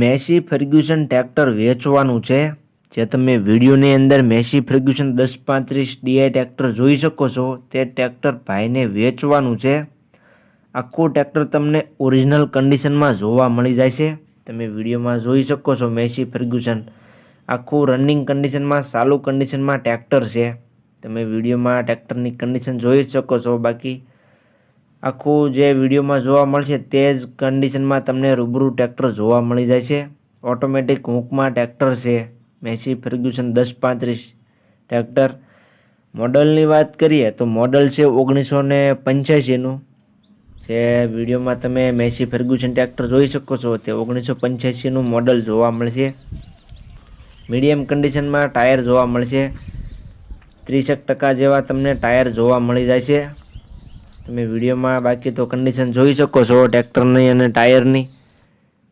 Massey Fergusson tractor વેચવાનું છે, જે તમે વિડીયોની અંદર મેસી ફર્ગ્યુસન દસ પાંત્રીસ ડીઆઈ ટ્રેક્ટર જોઈ શકો છો, તે ટ્રેક્ટર ભાઈને વેચવાનું છે. આખું ટ્રેક્ટર તમને ઓરિજિનલ કન્ડિશનમાં જોવા મળી જાય છે. તમે વિડીયોમાં જોઈ શકો છો મેસી ફર્ગ્યુસન. આખું રનિંગ કન્ડિશનમાં સાલું કન્ડિશનમાં ટ્રેક્ટર છે. તમે વિડીયોમાં ટ્રેક્ટરની કન્ડિશન જોઈ શકો છો. બાકી આખું જે વિડીયોમાં જોવા મળશે તે જ કન્ડિશનમાં તમને રૂબરૂ ટ્રેક્ટર જોવા મળી જાય છે. ઓટોમેટિક હુંકમાં ટ્રેક્ટર છે. મેસી ફર્ગ્યુસન દસ પાંત્રીસ ટ્રેક્ટર મોડલની વાત કરીએ તો મોડલ છે ઓગણીસો ને પંચ્યાસીનું જે વિડીયોમાં તમે મેસી ફર્ગ્યુસન ટ્રેક્ટર જોઈ શકો છો તે ઓગણીસો પંચ્યાસીનું મોડલ જોવા મળશે. મીડિયમ કન્ડિશનમાં ટાયર જોવા મળશે. ત્રીસેક ટકા જેવા તમને ટાયર જોવા મળી જાય છે. તમે વિડીયોમાં બાકી તો કન્ડિશન જોઈ શકો છો ટ્રેક્ટરની અને ટાયરની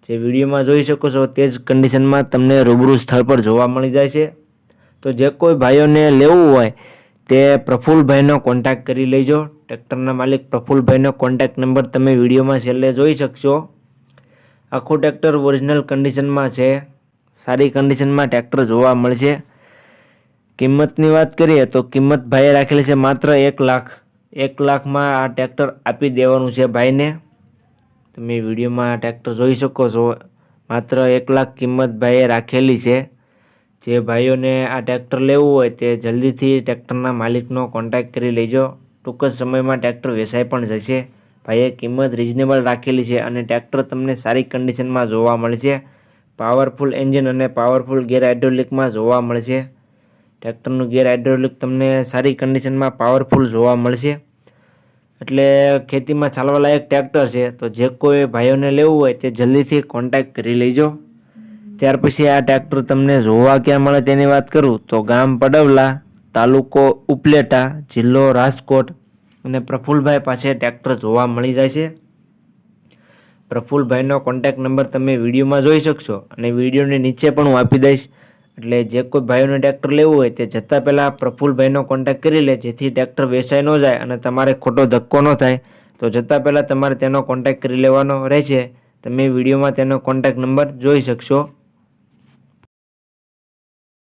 જે વિડીયોમાં જોઈ શકો છો તે જ કન્ડિશનમાં તમને રૂબરૂ સ્થળ પર જોવા મળી જાય છે. તો જે કોઈ ભાઈઓને લેવું હોય તે પ્રફુલભાઈનો કોન્ટેક્ટ કરી લેજો. ટ્રેક્ટરના માલિક પ્રફુલભાઈનો કોન્ટેક્ટ નંબર તમે વિડીયોમાં છેલ્લે જોઈ શકશો. આખું ટ્રેક્ટર ઓરિજિનલ કન્ડિશનમાં છે. સારી કન્ડિશનમાં ટ્રેક્ટર જોવા મળશે. કિંમતની વાત કરીએ તો કિંમત ભાઈએ રાખેલી છે માત્ર એક લાખ. એક લાખમાં આ ટ્રેક્ટર આપી દેવાનું છે ભાઈને. તમે વિડીયોમાં ટ્રેક્ટર જોઈ શકો છો. માત્ર એક લાખ કિંમત ભાઈએ રાખેલી છે. જે ભાઈઓને આ ટ્રેક્ટર લેવું હોય તે જલ્દીથી ટ્રેક્ટરના માલિકનો કોન્ટેક્ટ કરી લેજો. ટૂંક જ સમયમાં ટ્રેક્ટર વેચાઈ પણ જશે. ભાઈએ કિંમત રિઝનેબલ રાખેલી છે અને ટ્રેક્ટર તમને સારી કન્ડિશનમાં જોવા મળશે. પાવરફુલ એન્જિન અને પાવરફુલ ગેર હાઇડ્રોલિકમાં જોવા મળશે. ટ્રેક્ટરનું ગેર હાઇડ્રોલિક તમને સારી કન્ડિશનમાં પાવરફુલ જોવા મળશે. એટલે ખેતીમાં ચાલવાલાયક ટ્રેક્ટર છે, તો જે કોઈ ભાઈઓને લેવું હોય તે જલ્દીથી કોન્ટેક્ટ કરી લેજો. ત્યાર પછી આ ટ્રેક્ટર તમને જોવા ક્યાં મળે તેની વાત કરું, તો ગામ પડવલા, તાલુકો ઉપલેટા, જિલ્લો રાજકોટ અને પ્રફુલભાઈ પાસે ટ્રેક્ટર જોવા મળી જાય છે. પ્રફુલભાઈનો કોન્ટેક્ટ નંબર તમે વિડીયોમાં જોઈ શકશો અને વિડીયોની નીચે પણ હું આપી દઈશ. એટલે જે કોઈ ભાઈઓને ટ્રેક્ટર લેવું હોય તે જતાં પહેલાં પ્રફુલભાઈનો કોન્ટેક્ટ કરી લે, જેથી ટ્રેક્ટર વેચાઈ ન જાય અને તમારે ખોટો ધક્કો ન થાય. તો જતાં પહેલાં તમારે તેનો કોન્ટેક્ટ કરી લેવાનો રહેશે. તમે વિડીયોમાં તેનો કોન્ટેક્ટ નંબર જોઈ શકશો.